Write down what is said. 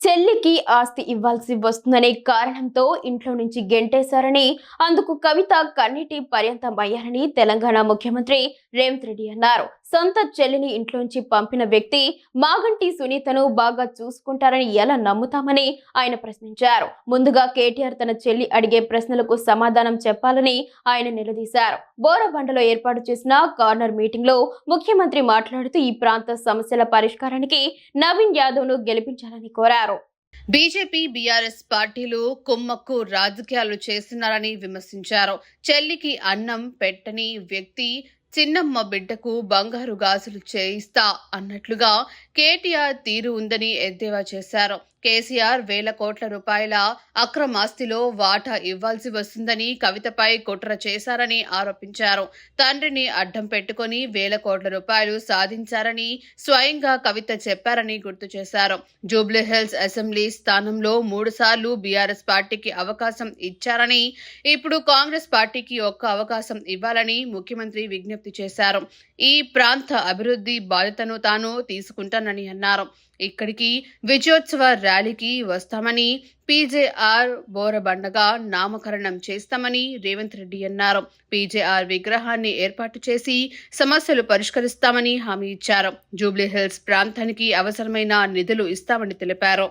చెల్లికి ఆస్తి ఇవ్వాల్సి వస్తుందనే కారణంతో ఇంట్లో నుంచి గెంటేశారని అందుకు కవిత కన్నీటి పర్యంతమయ్యారని తెలంగాణ ముఖ్యమంత్రి రేవంత్ రెడ్డి అన్నారు. సొంత చెల్లిని ఇంట్లోంచి పంపిన వ్యక్తి మాగంటి సునీతను బాగా చూసుకుంటారని ఎలా నమ్ముతామని ఆయన ప్రశ్నించారు. ముందుగా కేటీఆర్ తన చెల్లి అడిగే ప్రశ్నలకు సమాధానం చెప్పాలని ఆయన నిలదీశారు. బోరబండలో ఏర్పాటు చేసిన కార్నర్ మీటింగ్లో ముఖ్యమంత్రి మాట్లాడుతూ ఈ ప్రాంత సమస్యల పరిష్కారానికి నవీన్ యాదవ్ను గెలిపించాలని కోరారు. బీజేపీ బీఆర్ఎస్ పార్టీలు కుమ్మక్కు రాజకీయాలు చేస్తున్నారని విమర్శించారు. చెల్లికి అన్నం పెట్టని వ్యక్తి చిన్నమ్మ బిడ్డకు బంగారు గాజులు చేయిస్తా అన్నట్లుగా కేటీఆర్ తీరు ఉందని ఎద్దేవా చేశారు. కేసీఆర్ వేల కోట్ల రూపాయల అక్రమాస్తిలో వాటా ఇవ్వాల్సి వస్తుందని కవితపై కుట్ర చేశారని ఆరోపించారు. తండ్రిని అడ్డం పెట్టుకొని వేల కోట్ల రూపాయలు సాధించారని స్వయంగా కవిత చెప్పారని గుర్తు చేశారు. జూబ్లీహిల్స్ అసెంబ్లీ స్థానంలో మూడుసార్లు బీఆర్ఎస్ పార్టీకి అవకాశం ఇచ్చారని ఇప్పుడు కాంగ్రెస్ పార్టీకి ఒక్క అవకాశం ఇవ్వాలని ముఖ్యమంత్రి విజ్ఞప్తి చేశారు. ఈ ప్రాంత అభివృద్ధి బాధ్యతను తాను తీసుకుంటానని అన్నారు. ఇక్కడికి విజయోత్సవ ర్యాలీకి వస్తామని పీజేఆర్ బోరబండగా నామకరణం చేస్తామని రేవంత్ రెడ్డి అన్నారు. పీజేఆర్ విగ్రహాన్ని ఏర్పాటు చేసి సమస్యలు పరిష్కరిస్తామని హామీ ఇచ్చారు. జూబ్లీహిల్స్ ప్రాంతానికి అవసరమైన నిధులు ఇస్తామని తెలిపారు.